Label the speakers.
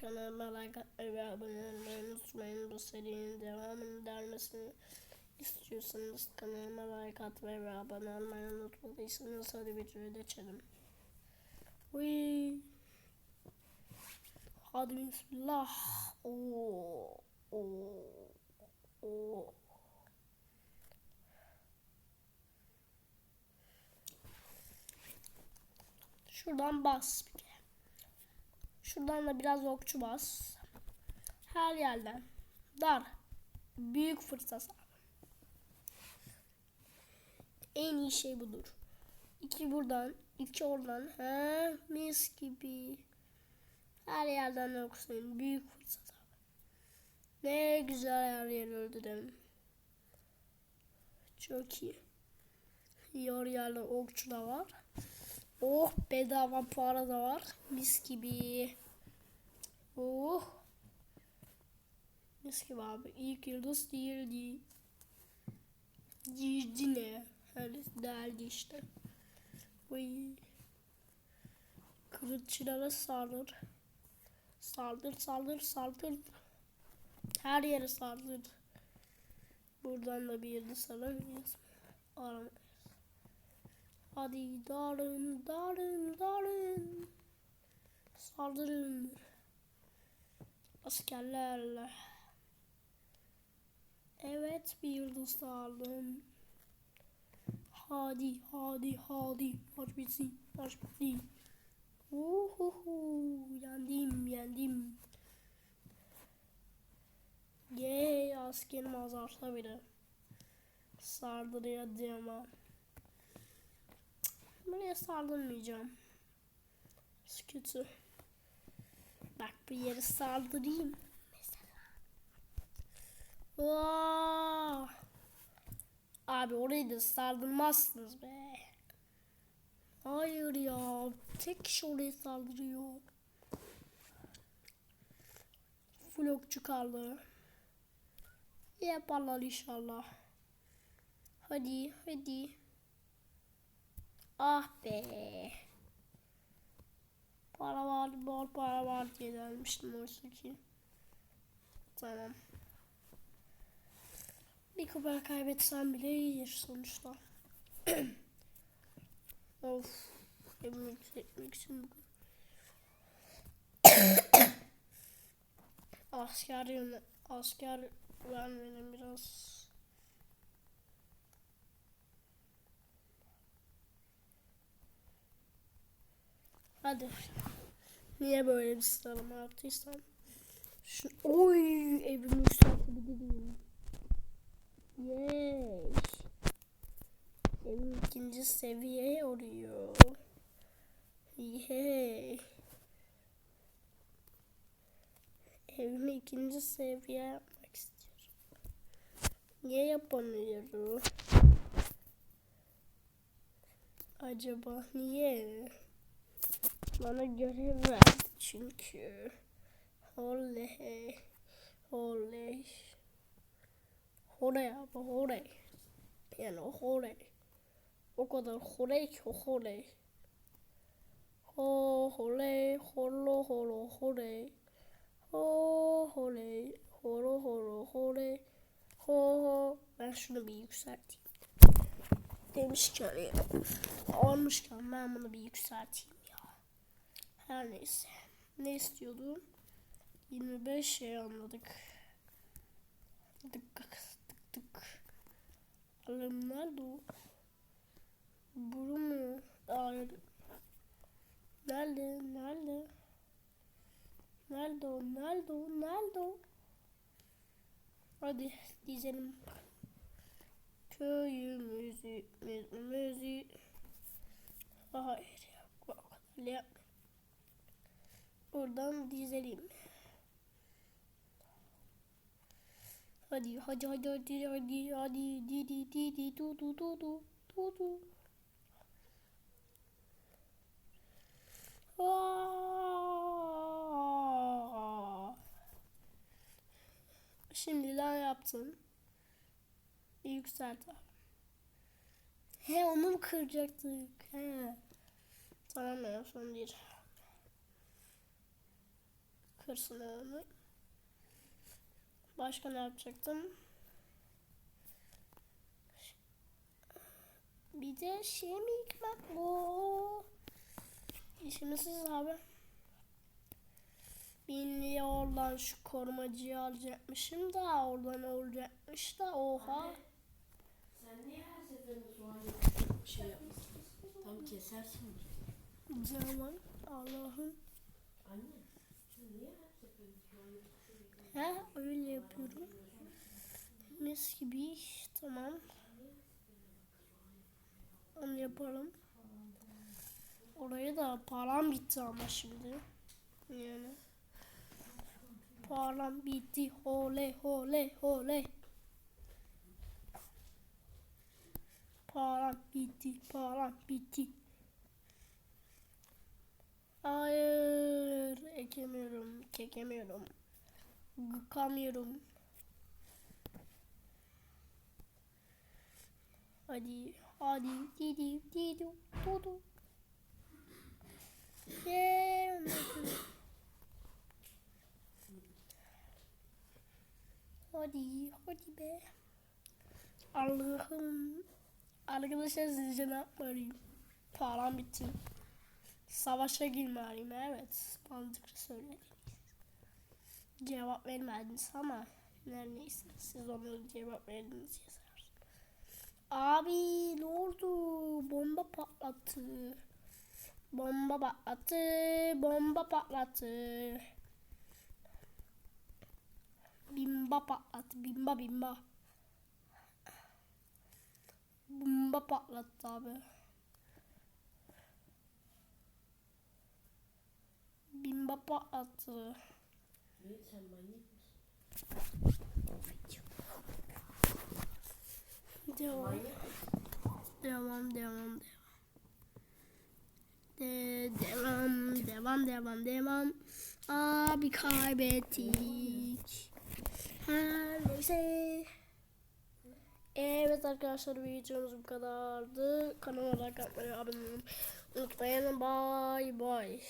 Speaker 1: Kanalıma like atmayı ve abone olmayı unutmayın. Bu serinin devamını gelmesini istiyorsanız kanalıma like atmayı ve abone olmayı unutmadıysanız hadi videoyu geçelim. Uy. Hadi bismillah. Oo. Oo. Oo. Şuradan bas bir. Şuradan da biraz okçu bas. Her yerden. Dar. Büyük fırsat. En iyi şey budur. İki buradan, iki oradan. Ha, mis gibi. Her yerden oksun. Büyük fırsat. Ne güzel her yeri öldürdüm. Çok iyi. Yor yerli okçu da var. Oh bedava para da var. Mis gibi. Oh. Mis gibi abi. İlk yıldız değildi. Girdi ne? Öyle değerli işte. Uy. Kılıççılara sardır. Saldır saldır saldır. Her yere saldır. Buradan da bir yıldız alamayız. Alamayız. Hadi darın darın darın. Saldırın. Askerlerle. Evet bir yıldız aldım. Hadi hadi hadi. Maç bitsin. Maç bitti. Uhuhu. Yendim yendim. Yey askerim azarsa bile. Sardırıya diyemem. Buraya saldırmayacağım. Kötü. Bak bir yere saldırayım. Mesela. Abi orayı da saldırmazsınız be. Hayır ya. Tek kişi oraya saldırıyor. Flokçu kaldı. Yaparlar inşallah. Hadi hadi. Ah be. Para var, bol para var diye gelmiştim oysa ki. Tamam. Bir kupa kaybetsem bile iyidir sonuçta. of. Evimi yükseltmek için bugün. asker yöne, asker vermeyelim biraz. Hadi. Niye böyle bir sıralama yaptıysam. Şu, oy evimi yükseltebilirim. Yay. Evim ikinci seviyeye oluyor. Yay. Evimi ikinci seviye yapmak istiyorum. Niye yapamıyorum? Acaba niye? Bana görev verdi çünkü. Oley. Oley. Oley abi oley. Yani oley. O kadar oley ki oley. Ho oley. Holo holo oley. Ho oley. Holo holo oley. Ho ho. Ben şunu bir yükselteyim. Demişken. Almışken ben bunu bir yükselteyim. Her neyse. Ne istiyordum? 25 şey anladık. Tık tık tık. Alım nerede o? Buru mu? Nerede? Nerede? Nerede o? Nerede o? Nerede o? Hadi dizelim. Köyümüzü, müziğimizi. Hayır. Bak, yap. Buradan dizelim. Hadi hadi hadi hadi hadi hadi di di di di du du du du du du. Şimdiden yaptım. Bir yükselt. He onu mu kıracaktık? He. Tamam ya son değil. Kırsın onu. Başka ne yapacaktım? Bir de şey mi yıkmak bu? İşimsiz abi. Bin oradan şu korumacıyı alacakmışım da oradan olacakmış da oha.
Speaker 2: Sen niye her seferinde soğan şey yapmışsın? Tam kesersin.
Speaker 1: Zaman Allah'ım.
Speaker 2: Anne.
Speaker 1: He öyle yapıyorum. Mis gibi tamam. Onu yapalım. Oraya da param bitti ama şimdi. Yani. Param bitti. Hole hole hole. Param bitti. Param bitti. Hayır. Ekemiyorum. Kekemiyorum. Gıkamıyorum. Hadi, hadi, didi, didi, dudu. Yeah, hadi, hadi be. Allah'ım. Arkadaşlar sizce ne yapmalıyım? Param bitti. Savaşa girmeliyim evet. Mantıklı söyledim. Cevap vermediniz ama her neyse siz ona cevap verdiniz yazarsın. Abi ne oldu? Bomba patlattı. Bomba patlattı. Bomba patlattı. Bimba patlattı. Bimba bimba. Bomba patlattı abi. Bimba patlattı.
Speaker 2: Niye sen manyak?
Speaker 1: Devam. Devam, devam, devam. De, devam, devam, devam, devam. Abi kaybettik. Her neyse. Evet arkadaşlar videomuz bu kadardı. Kanalıma like atmayı, abone olmayı unutmayın. Bye bye.